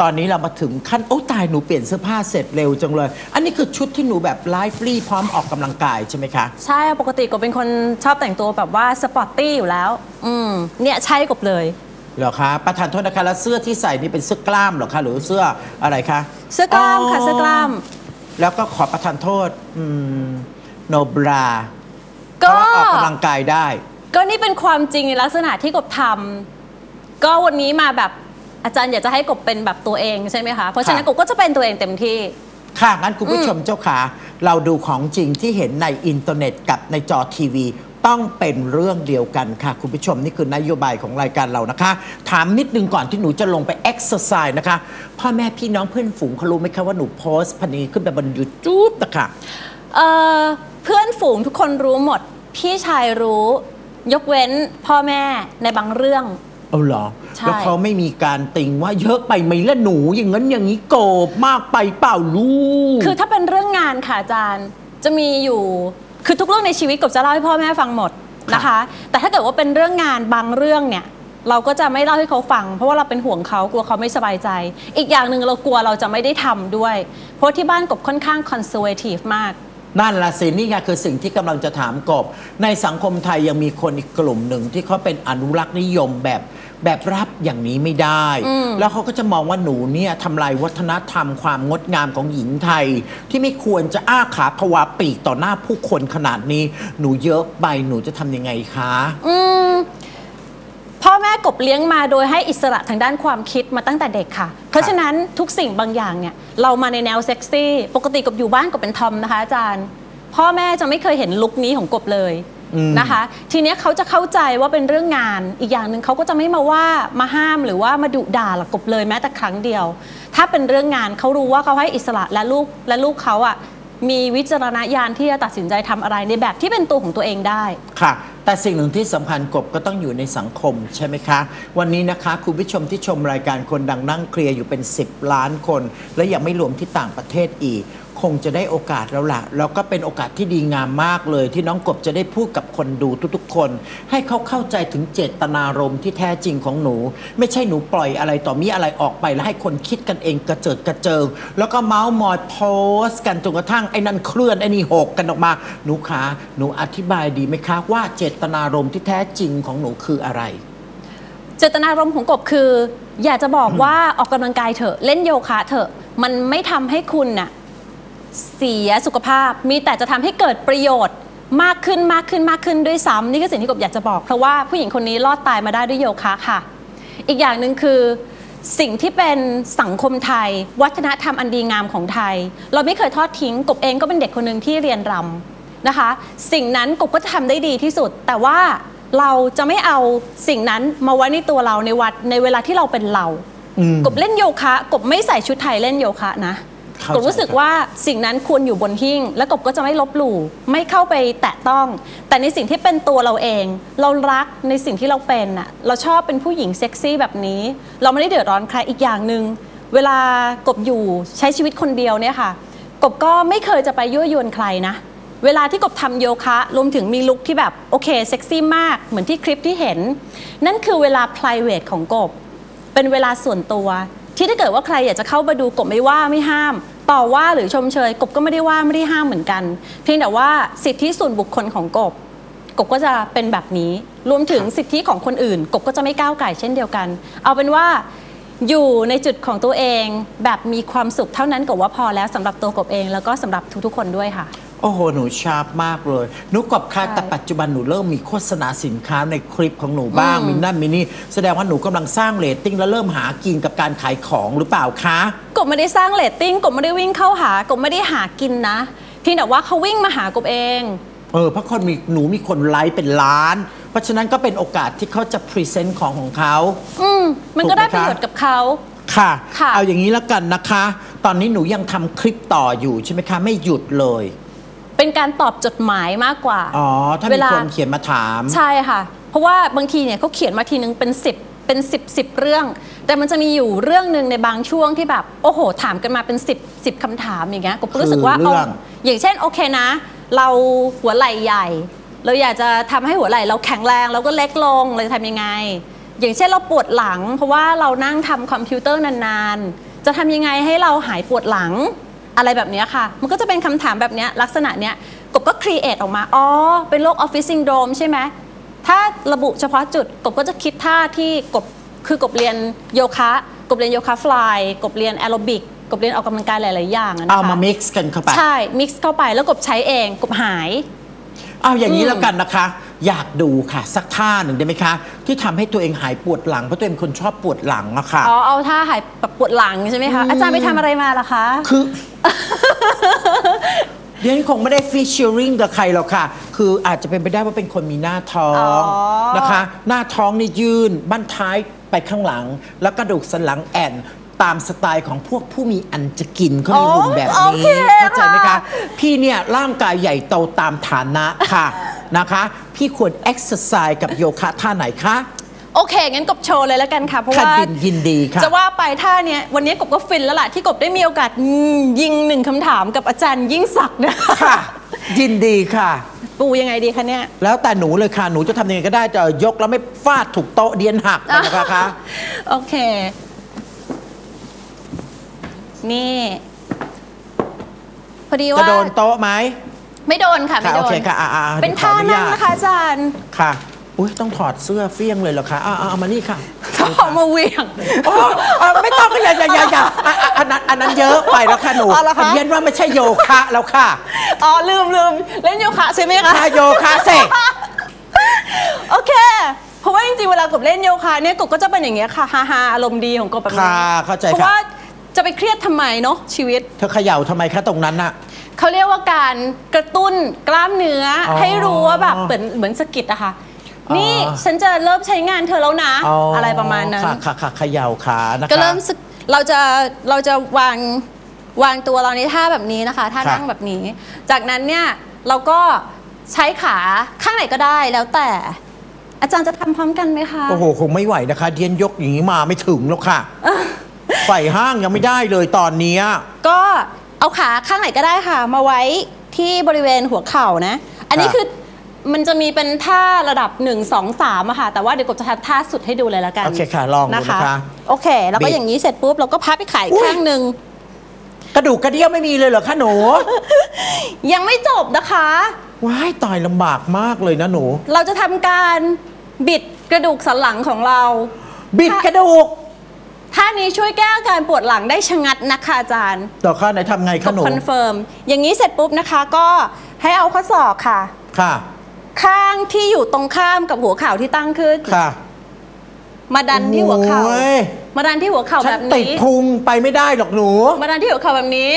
ตอนนี้เรามาถึงขั้นโอ้ตายหนูเปลี่ยนเสื้อผ้าเสร็จเร็วจังเลย อันนี้คือชุดที่หนูแบบไลฟ์ลี่พร้อมออกกำลังกายใช่ไหมคะ ใช่ปกติกบเป็นคนชอบแต่งตัวแบบว่าสปอร์ตตี้อยู่แล้ว อืมเนี่ยใช่กบเลย เหรอคะประธานโทษนะคะแล้วเสื้อที่ใส่นี่เป็นเสื้อกล้ามเหรอคะหรือเสื้ออะไรคะเสื้อกล้ามค่ะเสื้อกล้าม แล้วก็ขอประทานโทษอืมโนบราก็ออกกำลังกายได้ ก็นี่เป็นความจริงในลักษณะที่กบทำก็วันนี้มาแบบ อาจารย์อยากจะให้กบเป็นแบบตัวเองใช่ไหมคะ เพราะฉะนั้นค่ะกบก็จะเป็นตัวเองเต็มที่ ค่ะงั้นคุณผู้ชมเจ้าขาเราดูของจริงที่เห็นในอินเทอร์เน็ตกับในจอทีวีต้องเป็นเรื่องเดียวกันค่ะ คุณผู้ชมนี่คือนโยบายของรายการเรานะคะ ถามนิดนึงก่อนที่หนูจะลงไปเอ็กซ์ไซส์นะคะ พ่อแม่พี่น้องเพื่อนฝูงเขารู้ไหมคะว่าหนูโพสต์พันนี้ขึ้นไปบนยูทูบนะคะเอ่อเพื่อนฝูงทุกคนรู้หมด พี่ชายรู้ ยกเว้นพ่อแม่ในบางเรื่อง เอาเหรอ ใช่ แล้วเขาไม่มีการติงว่าเยอะไปไหมละหนูอย่างนั้นอย่างนี้โกรธมากไปเปล่าลูก คือถ้าเป็นเรื่องงานค่ะอาจารย์จะมีอยู่คือทุกเรื่องในชีวิตกบจะเล่าให้พ่อแม่ฟังหมดนะคะ แต่ถ้าเกิดว่าเป็นเรื่องงานบางเรื่องเนี่ยเราก็จะไม่เล่าให้เขาฟัง เพราะว่าเราเป็นห่วงเขากลัวเขาไม่สบายใจ อีกอย่างหนึ่งเรากลัวเราจะไม่ได้ทำด้วย เพราะที่บ้านกบค่อนข้างคอนเซอร์เวทีฟมาก นั่นละสินี่ไงคือสิ่งที่กำลังจะถามกบ ในสังคมไทยยังมีคนอีกกลุ่มหนึ่งที่เขาเป็นอนุรักษ์นิยมแบบ แบบรับอย่างนี้ไม่ได้อืมแล้วเขาก็จะมองว่าหนูเนี่ยทำลายวัฒนธรรมความงดงามของหญิงไทย ที่ไม่ควรจะอ้าขาพวาปีกต่อหน้าผู้คนขนาดนี้ หนูเยอะไปหนูจะทำยังไงคะอืมพ่อแม่กบเลี้ยงมาโดยให้อิสระทางด้านความคิดมาตั้งแต่เด็กค่ะ เพราะฉะนั้นทุกสิ่งบางอย่างเนี่ยเรามาในแนวเซ็กซี่ ปกติกบอยู่บ้านกบเป็นทอมนะคะอาจารย์ พ่อแม่จะไม่เคยเห็นลุคนี้ของกบเลยอืม นะคะ ทีเนี้ยเขาจะเข้าใจว่าเป็นเรื่องงาน อีกอย่างหนึ่งเขาก็จะไม่มาว่ามาห้ามหรือว่ามาดุด่าหลักกบเลยแม้แต่ครั้งเดียว ถ้าเป็นเรื่องงานเขารู้ว่าเขาให้อิสระและลูกและลูกเขาอะมีวิจารณญาณที่จะตัดสินใจทำอะไรในแบบที่เป็นตัวของตัวเองได้ ค่ะ แต่สิ่งหนึ่งที่สำคัญกบก็ต้องอยู่ในสังคมใช่ไหมคะ วันนี้นะคะ คุณผู้ชมที่ชมรายการคนดังนั่งเคลียร์อยู่เป็น 10 ล้านคน และยังไม่รวมที่ต่างประเทศอีกค งจะได้โอกาสแล้วล่ะแล้วก็เป็นโอกาสที่ดีงามมากเลย ที่น้องกบจะได้พูดกับคนดูทุกๆ คน ให้เขาเข้าใจถึงเจตนารมณ์ที่แท้จริงของหนู ไม่ใช่หนูปล่อยอะไรต่อมีอะไรออกไป แล้วให้คนคิดกันเองกระเจิดกระเจิง แล้วก็เมาส์มอยโพสต์กันจนกระทั่งไอ้นั่นเคลื่อนไอ้นี่หกกันออกมา หนูคะหนูอธิบายดีไหมคะว่าเจตนารมณ์ที่แท้จริงของหนูคืออะไร เจตนารมณ์ของกบคือ อยากจะบอกว่าออกกำลังกายเถอะเล่นโยคะเถอะมันไม่ทำให้คุณน่ะ เสียสุขภาพ มีแต่จะทำให้เกิดประโยชน์มากขึ้นมากขึ้นมากขึ้นด้วยซ้ำนี่คือสิ่งที่กบอยากจะบอก เพราะว่าผู้หญิงคนนี้รอดตายมาได้ด้วยโยคะค่ะ อีกอย่างหนึ่งคือสิ่งที่เป็นสังคมไทย วัฒนธรรมอันดีงามของไทย เราไม่เคยทอดทิ้งกบเองก็เป็นเด็กคนหนึ่งที่เรียนรำนะคะ สิ่งนั้นกบก็จะทำได้ดีที่สุด แต่ว่าเราจะไม่เอาสิ่งนั้นมาไว้ในตัวเราในวัดในเวลาที่เราเป็นเราอืมกบเล่นโยคะ กบไม่ใส่ชุดไทยเล่นโยคะนะเข้าใจ กบรู้สึกว่าสิ่งนั้นควรอยู่บนหิ้ง และกบก็จะไม่ลบหลู่ไม่เข้าไปแตะต้อง แต่ในสิ่งที่เป็นตัวเราเอง เรารักในสิ่งที่เราเป็นน่ะเราชอบเป็นผู้หญิงเซ็กซี่แบบนี้ เราไม่ได้เดือดร้อนใครอีกอย่างหนึ่งเวลากบอยู่ใช้ชีวิตคนเดียวเนี่ยค่ะ กบก็ไม่เคยจะไปยั่วยวนใครนะเวลาที่กบทำโยคะรวมถึงมีลุคที่แบบโอเคเซ็กซี่มากเหมือนที่คลิปที่เห็น นั่นคือเวลา p r i v a t ของกบ เป็นเวลาส่วนตัว ที่ถ้าเกิดว่าใครอยากจะเข้ามาดูกบไม่ว่าไม่ห้าม ต่อว่าหรือชมเชย กบก็ไม่ได้ว่าไม่ได้ห้ามเหมือนกัน เพียงแต่ว่าสิทธิส่วนบุคคลของกบ กบก็จะเป็นแบบนี้ รวมถึงสิทธิของคนอื่น กบก็จะไม่ก้าวไก่เช่นเดียวกัน เอาเป็นว่าอยู่ในจุดของตัวเองแบบมีความสุขเท่านั้นกบว่าพอแล้วสำหรับตัวกบเอง แล้วก็สำหรับทุกๆคนด้วยค่ะ โอ้โห หนูชาร์ปมากเลย หนูกบคะใช่แต่ปัจจุบันหนูเริ่มมีโฆษณาสินค้าในคลิปของหนูบ้างอืมมีนั่นมีนี่ แสดงว่าหนูกำลังสร้างเรตติ้งและเริ่มหากินกับการขายของหรือเปล่าคะ กบไม่ได้สร้างเรตติ้งกบไม่ได้วิ่งเข้าหากบไม่ได้หากินนะเพียงแต่ว่าเขาวิ่งมาหากบเอง เออเพราะคนมีหนูมีคนไลค์เป็นล้าน เพราะฉะนั้นก็เป็นโอกาสที่เขาจะพรีเซนต์ของของเขา อืมมันก็ได้ถูกไหมประคะโยชน์กับเขา ค่ะ ค่ะ เอาอย่างนี้แล้วกันนะคะ ตอนนี้หนูยังทำคลิปต่ออยู่ใช่ไหมคะ ไม่หยุดเลย เป็นการตอบจดหมายมากกว่า อ๋อ ถ้าเวมีลาคนเขียนมาถาม ใช่ค่ะ เพราะว่าบางทีเนี่ยเขาเขียนมาทีนึงเป็น 10 เป็น 10 10 เรื่อง แต่มันจะมีอยู่เรื่องหนึ่งในบางช่วงที่แบบ โอ้โห ถามกันมาเป็น 10 10คำถามอย่างเงี้ยก็รู้สึกว่าคือเรื่องอย่างเช่นโอเคนะ เราหัวไหล่ใหญ่ เราอยากจะทำให้หัวไหล่เราแข็งแรงเราก็เล็กลงเราจะทำยังไง อย่างเช่นเราปวดหลัง เพราะว่าเรานั่งทำคอมพิวเตอร์นานๆ จะทำยังไงให้เราหายปวดหลัง อะไรแบบเนี้ยค่ะ มันก็จะเป็นคำถามแบบเนี้ยลักษณะเนี้ยกบก็ครีเอทออกมา อ๋อ เป็นโรคออฟฟิศซินโดรมใช่ไหม ถ้าระบุเฉพาะจุด กบก็จะคิดท่าที่กบ คือกบเรียนโยคะ กบเรียนโยคะฟลาย กบเรียนแอโรบิก กบเรียนออกกำลังกายหลาย ๆ อย่างอะนะคะเอามา mix กันเข้าไป ใช่ มิกซ์เข้าไป แล้วกบใช้เอง กบหาย เอาอย่างนี้อืมแล้วกันนะคะ อยากดูค่ะ สักท่าหนึ่งได้ไหมคะ ที่ทำให้ตัวเองหายปวดหลัง เพราะตัวเองเป็นคนชอบปวดหลังอะค่ะ อ๋อ เอาท่าหายแบบปวดหลังใช่ไหมคะ อาจารย์ไปทำอะไรมาล่ะคะ คือ เดี๋ยวนี้คงไม่ได้ฟิชเชอริงกับใครหรอกค่ะ คืออาจจะเป็นไปได้ว่าเป็นคนมีหน้าท้องอ๋อ นะคะ หน้าท้องนี่ยื่นบั้นท้ายไปข้างหลัง แล้วกระดูกสันหลังแอนตามสไตล์ของพวกผู้มีอันจะกินเขามีหุ่นแบบโอนี้เคเข้าใจไหมค่ะคะ พี่เนี่ยร่างกายใหญ่โตตามฐานะค่ะ นะคะ พี่ควรเอ็กซ์ไซส์กับโยคะท่าไหนคะ โอเค งั้นกบโชว์เลยแล้วกันค่ะ เพราะค่ะว่ายินยินดีค่ะ จะว่าไปท่าเนี้ยวันนี้กบก็ฟินแล้วล่ะ ที่กบได้มีโอกาสอืมยิงหนึ่งคำถามกับอาจารย์ยิ่งศักดิ์นะค่ะ ยินดีค่ะ ปูยังไงดีคะเนี่ย แล้วแต่หนูเลยค่ะ หนูจะทำยังไงก็ได้จะยกแล้วไม่ฟาดถูกโต๊ะเดียนหักนะคะคะโอเค นี่ พอดีจะว่าโดนโต๊ะไหม ไม่โดนค่ะ ไม่ค่ะโดโอนเคค่ะอ่าอ่าเป็นดี๋ยวขอท่าอนุนั่ญางตนะคะอาจารย์ ค่ะ อุ้ยต้องถอดเสื้อเฟี้ยงเลยเหรอคะอ่าอ่าเอามานี่ค่ะเขาเอามาเหวียงโอ้อ่าไม่ต้องก็อย่าอย่าอย่าอย่าอะอะอันนั้นอันนั้นเยอะไปแล้วค่ะหนูเอาเหรอคะ เรียนว่าไม่ใช่โยคะแล้วค่ะอ๋อลืมลืมเล่นโยคะใช่ไหมคะ ถ้าโยคะเสร็จ โอเค เพราะว่าจริงๆ เวลากบเล่นโยคะเนี่ยกบก็จะเป็นอย่างเงี้ยค่ะฮาฮาๆอารมณ์ดีของกบแบบนี้ค่ะเข้าใจเพราะค่ะ ว่าจะไปเครียดทำไมเนาะชีวิต เธอเขย่าทำไมคะตรงนั้นน่ะ เขาเรียกว่าการกระตุ้นกล้ามเนื้อออให้รู้ว่าแบบเหมือนเหมือนสะกิดอะค่ะอ๋อ นี่ ฉันจะเริ่มใช้งานเธอแล้วนะ อะไรประมาณนั้นค่ะค่ะค่ะเขย่าขานะคะก็เริ่มสึกเราจะเราจะวางวางตัวเราในท่าแบบนี้นะคะท่าค่ะนั่งแบบนี้ จากนั้นเนี่ยเราก็ใช้ขาข้างไหนก็ได้แล้วแต่ อาจารย์จะทำพร้อมกันไหมคะ โอ้โห คงไม่ไหวนะคะ เดียนยกอย่างนี้มาไม่ถึงหรอกค่ะไฟห้างยังไม่ได้เลยตอนเนี้ยก็เอาขาข้างไหนก็ได้ค่ะ มาไว้ที่บริเวณหัวเข่านะ อันนี้ค่ะคือ มันจะมีเป็นท่าระดับ 1 2 3อะค่ะ แต่ว่าเดี๋ยวกบจะทำท่าสุดให้ดูเลยละกันโอเคค่ะลองดูนะคะ โอเค แล้วก็บิดอย่างนี้เสร็จปุ๊บเราก็พับไปขายอุ๊ยข้างหนึ่งกระดูกกระเดี่ยวไม่มีเลยเหรอคะหนู ยังไม่จบนะคะว้ายตายลำบากมากเลยนะหนู เราจะทำการบิดกระดูกสันหลังของเรา บิดกระดูกท่านี้ช่วยแก้อาการปวดหลังได้ชะงัดนะคะอาจารย์ต่อข้าไหนทำไงกคะบหนูคอนเฟิร์ม อย่างนี้เสร็จปุ๊บนะคะก็ให้เอาข้อศอกค่ะ ค่ะ ข้างที่อยู่ตรงข้ามกับหัวเข่าที่ตั้งขึ้น ค่ะมาดันที่หัวเข่า โอ้ยมาดันที่หัวเข่าฉัแบนบติดนี้ พุงไปไม่ได้หรอกหนู มาดันที่หัวเข่าแบบนี้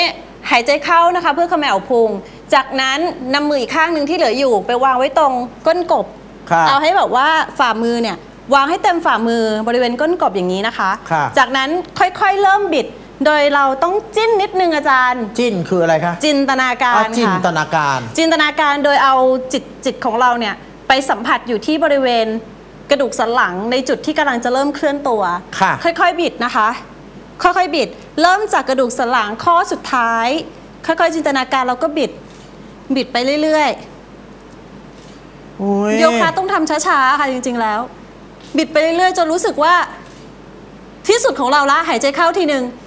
หายใจเข้านะคะ เพื่อเขมวพุง จากนั้นนำมืออีกข้างหนึ่งที่เหลืออยู่ ไปวางไว้ตรงก้นกบ ค่ะเอาให้แบบว่าฝ่ามือเนี่ยวางให้เต็มฝ่ามือบริเวณก้นกบอย่างนี้นะคะ ค่ะ จากนั้นค่อยๆเริ่มบิด โดยเราต้องจิ้นนิดนึงอาจารย์ จิ้นคืออะไรคะจินตนาการอะจินค่ะ ตนาการ จินตนาการโดยเอาจิตจิตของเราเนี่ยไปสัมผัสอยู่ที่บริเวณกระดูกสันหลังในจุดที่กำลังจะเริ่มเคลื่อนตัวค่ะ ค่อยๆบิดนะคะ ค่อยๆบิด เริ่มจากกระดูกสันหลังข้อสุดท้าย ค่อยๆ จินตนาการแล้วก็บิด บิดไปเรื่อยโอ้ยๆโยคะต้องทำช้าๆค่ะจริงๆแล้ว บิดไปเรื่อยๆจนรู้สึกว่าที่สุดของเราละหายใจเข้าทีหนึ่งเออ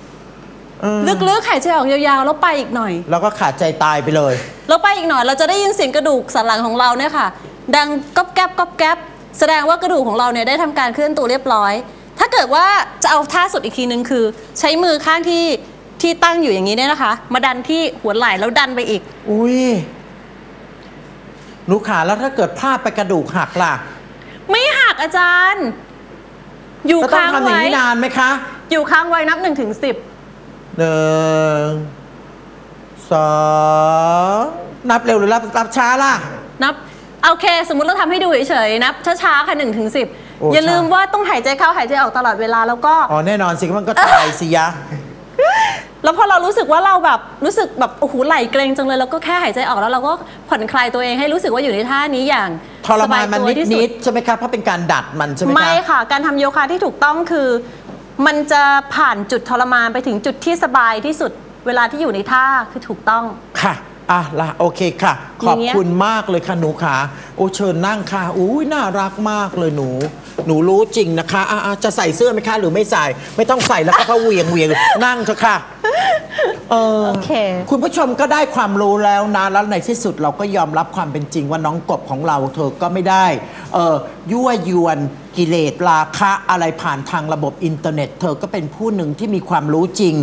ลึกๆหายใจออกยาวๆ แล้วไปอีกหน่อย แล้วก็ขาดใจตายไปเลย แล้วไปอีกหน่อย เราจะได้ยินเสียงกระดูกสันหลังของเราเนี่ยค่ะ ดังก๊อบแก๊บก๊อบแก๊บแสดงว่ากระดูกของเราเนี่ยได้ทำการเคลื่อนตัวเรียบร้อย ถ้าเกิดว่าจะเอาท่าสุดอีกทีนึงคือ ใช้มือข้างที่ที่ตั้งอยู่อย่างนี้เนี่ยนะคะ มาดันที่หัวไหล่แล้วดันไปอีก อุ้ยหนูขาแล้วถ้าเกิดพลาดไปกระดูกหักล่ะ ไม่หักอาจารย์ อยู่แล้วต้องค้างทำอย่างไว้นี้นานไหมคะ อยู่ค้างไว้นับหนึ่งถึงสิบ หนึ่งสองนับเร็วหรือรับรับช้าล่ะ นับโอเค สมมุติเราทำให้ดูเฉยๆนับช้าๆค่ะหนึ่งถึงสิบโอ้อย่าลืมช้าว่าต้องหายใจเข้าหายใจออกตลอดเวลาแล้วก็ อ๋อแน่นอนสิมันก็ตายสิยะ แล้วพอเรารู้สึกว่าเราแบบรู้สึกแบบโอ้โหไหลเกรงจังเลยเราก็แค่หายใจออกแล้วเราก็ผ่อนคลายตัวเองให้รู้สึกว่าอยู่ในท่านี้อย่างทรมานมันสบยตัวนิดที่สุนิดๆใช่ไหมครับเพราะเป็นการดัดมันใช่ไหมไม่คะค่ะ การทำโยคะที่ถูกต้องคือ มันจะผ่านจุดทรมานไปถึงจุดที่สบายที่สุดเวลาที่อยู่ในท่าคือถูกต้อง ค่ะ อะละโอเคค่ะ ขอบอย่างเงี้ยคุณมากเลยค่ะหนูขาโอ้เชิญนั่งค่ะอุ้ยน่ารักมากเลยหนู หนูรู้จริงนะคะอะอะจะใส่เสื้อไหมคะหรือไม่ใส่ ไม่ต้องใส่แล้วก็เขาเหวียงเหวียงนั่งเถอะค่ะ เออโอเค คุณผู้ชมก็ได้ความรู้แล้วนะแล้วในที่สุดเราก็ยอมรับความเป็นจริงว่าน้องกบของเราเธอก็ไม่ได้เออยั่วยวนกิเลสราคะอะไรผ่านทางระบบอินเทอร์เน็ต เธอก็เป็นผู้หนึ่งที่มีความรู้จริง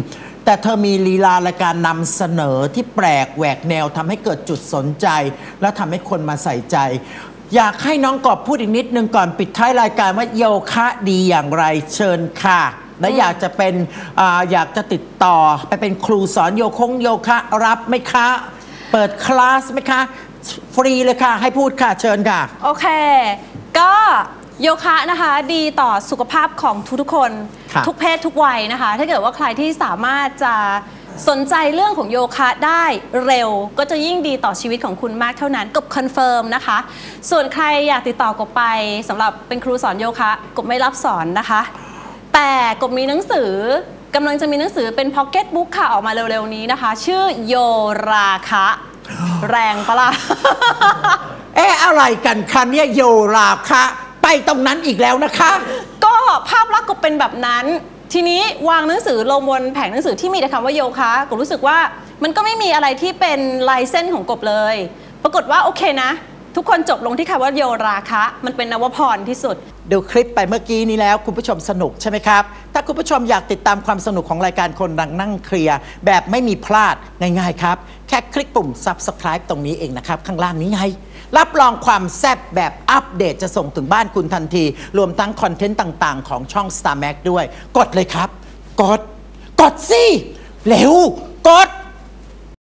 แต่เธอมีลีลาและการนำเสนอที่แปลกแหวกแนวทำให้เกิดจุดสนใจ และทำให้คนมาใส่ใจ อยากให้น้องกอบพูดอีกนิดนึงก่อนปิดท้ายรายการว่าโยคะดีอย่างไรเชิญค่ะ และอยากจะเป็นอาอยากจะติดต่อไปเป็นครูสอนโยคงโยคะรับไหมคะ เปิดคลาสไหมคะ ฟรีเลยค่ะ ให้พูดค่ะ เชิญค่ะ โอเค ก็โยคะนะคะดีต่อสุขภาพของทุกๆคนค่ะทุกเพศทุกวัยนะคะ ถ้าเกิดว่าใครที่สามารถจะสนใจเรื่องของโยคะได้เร็ว ก็จะยิ่งดีต่อชีวิตของคุณมากเท่านั้นกบคอนเฟิร์มนะคะ ส่วนใครอยากติดต่อกบไปสำหรับเป็นครูสอนโยคะกบไม่รับสอนนะคะ แต่กบมีหนังสือกำลังจะมีหนังสือเป็นพ็อกเก็ตบุ๊กค่ะ ออกมาเร็วๆนี้นะคะ ชื่อโยราคะ แรงปะล่ะ เอ๊ะอะไรกันคะเนี่ยโยราคะ ไปตรงนั้นอีกแล้วนะคะ ก็ภาพลักษณ์ก็เป็นแบบนั้น ทีนี้วางหนังสือลงบนแผงหนังสือที่มีแต่คำว่าโยคะกบรู้สึกว่ามันก็ไม่มีอะไรที่เป็นลายเส้นของกบเลย ปรากฏว่าโอเคนะ ทุกคนจบลงที่คำว่าโยราคะ มันเป็นนวพรที่สุด ดูคลิปไปเมื่อกี้นี้แล้วคุณผู้ชมสนุกใช่ไหมครับ ถ้าคุณผู้ชมอยากติดตามความสนุกของรายการคนดังนั่งเคลียร์แบบไม่มีพลาดง่ายๆครับ แค่คลิกปุ่ม subscribe ตรงนี้เองนะครับ ข้างล่างนี้ไง รับรองความแซ่บแบบอัปเดตจะส่งถึงบ้านคุณทันที รวมทั้งคอนเทนต์ต่างๆ ของช่อง Star Max ด้วย กดเลยครับ กด กดสิเร็ว กด